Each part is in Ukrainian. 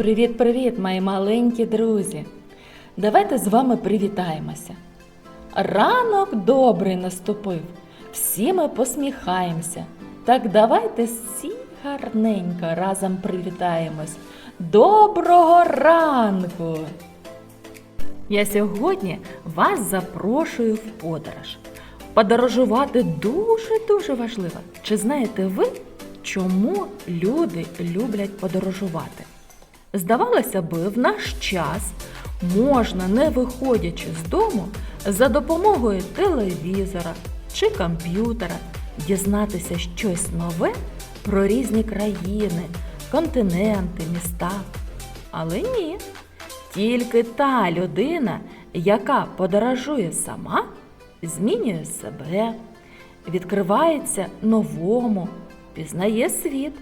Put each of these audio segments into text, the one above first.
Привіт-привіт, мої маленькі друзі! Давайте з вами привітаємося. Ранок добрий наступив, всі ми посміхаємося. Так давайте всі гарненько разом привітаємось. Доброго ранку! Я сьогодні вас запрошую в подорож. Подорожувати дуже-дуже важливо. Чи знаєте ви, чому люди люблять подорожувати? Здавалося би, в наш час можна, не виходячи з дому, за допомогою телевізора чи комп'ютера дізнатися щось нове про різні країни, континенти, міста. Але ні. Тільки та людина, яка подорожує сама, змінює себе, відкривається новому, пізнає світ.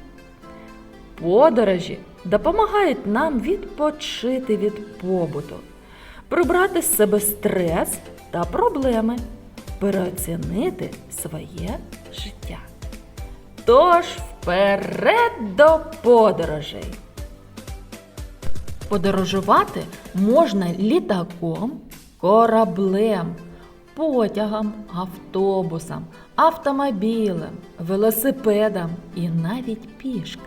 Подорожі допомагають нам відпочити від побуту, прибрати з себе стрес та проблеми, переоцінити своє життя. Тож вперед до подорожей! Подорожувати можна літаком, кораблем, потягом, автобусом, автомобілем, велосипедом і навіть пішки.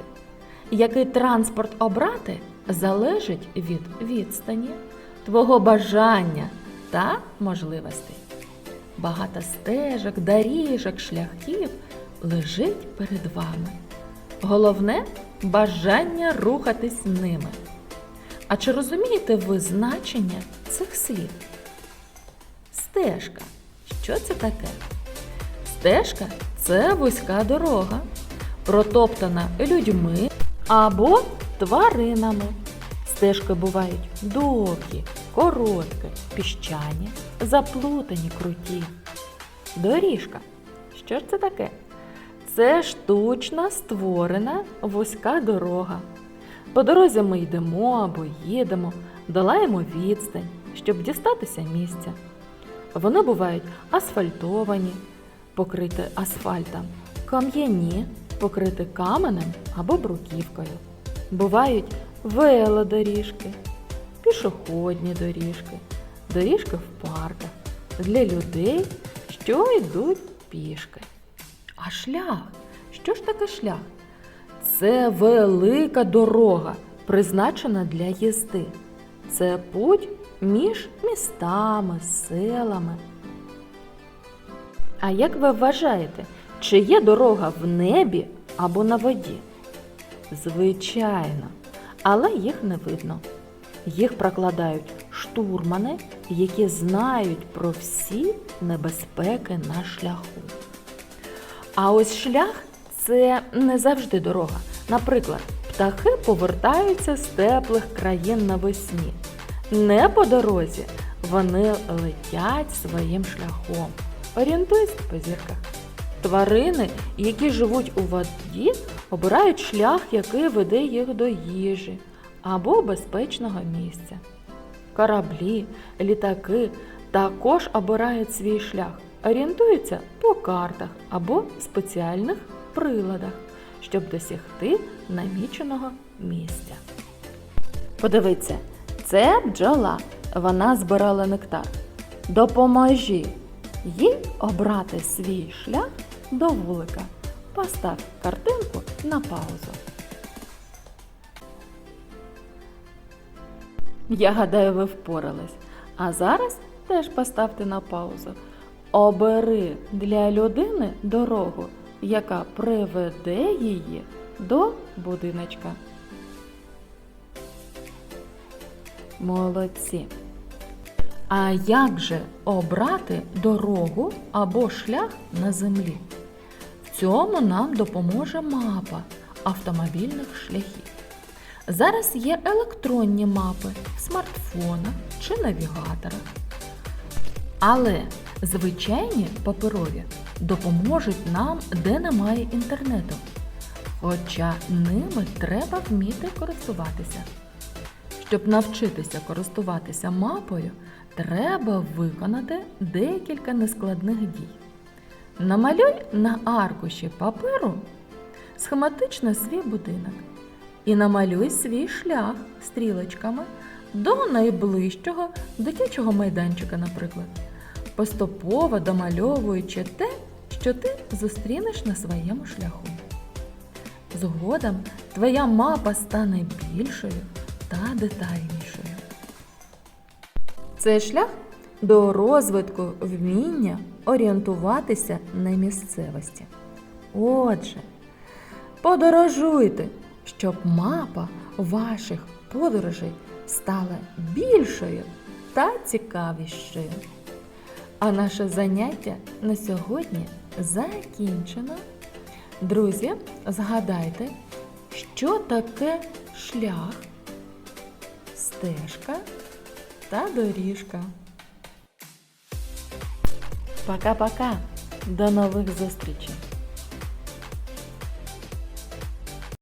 Який транспорт обрати залежить від відстані, твого бажання та можливостей. Багато стежок, доріжок, шляхів лежить перед вами. Головне бажання рухатись ними. А чи розумієте ви значення цих слів? Стежка. Що це таке? Стежка це вузька дорога, протоптана людьми або тваринами. Стежки бувають довгі, короткі, піщані, заплутані, круті. Доріжка. Що ж це таке? Це штучно створена вузька дорога. По дорозі ми йдемо або їдемо, долаємо відстань, щоб дістатися місця. Вони бувають асфальтовані, покриті асфальтом, кам'яні, покриті каменем або бруківкою. Бувають велодоріжки, пішохідні доріжки, доріжки в парках для людей, що йдуть пішки. А шлях? Що ж таке шлях? Це велика дорога, призначена для їзди. Це путь між містами, селами. А як ви вважаєте, чи є дорога в небі або на воді? Звичайно, але їх не видно. Їх прокладають штурмани, які знають про всі небезпеки на шляху. А ось шлях це не завжди дорога. Наприклад, птахи повертаються з теплих країн навесні. Не по дорозі, вони летять своїм шляхом. Орієнтуйся по зірках. Тварини, які живуть у воді, обирають шлях, який веде їх до їжі або безпечного місця. Кораблі, літаки також обирають свій шлях, орієнтуються по картах або спеціальних приладах, щоб досягти наміченого місця. Подивіться, це бджола. Вона збирала нектар. Допоможі їй обрати свій шлях до вулика. Постав картинку на паузу. Я гадаю, ви впорались. А зараз теж поставте на паузу. Обери для людини дорогу, яка приведе її до будиночка. Молодці. А як же обрати дорогу або шлях на землі? В цьому нам допоможе мапа автомобільних шляхів. Зараз є електронні мапи в смартфонах чи навігаторах. Але звичайні паперові допоможуть нам, де немає інтернету. Хоча ними треба вміти користуватися. Щоб навчитися користуватися мапою, треба виконати декілька нескладних дій. Намалюй на аркуші паперу схематично свій будинок. і намалюй свій шлях стрілочками до найближчого дитячого майданчика, наприклад, поступово домальовуючи те, що ти зустрінеш на своєму шляху. Згодом твоя мапа стане більшою та детальнішою. Цей шлях до розвитку вміння орієнтуватися на місцевості. Отже, подорожуйте, щоб мапа ваших подорожей стала більшою та цікавішою. А наше заняття на сьогодні закінчено. Друзі, згадайте, що таке шлях, стежка та доріжка. Пока-пока. До нових зустрічей!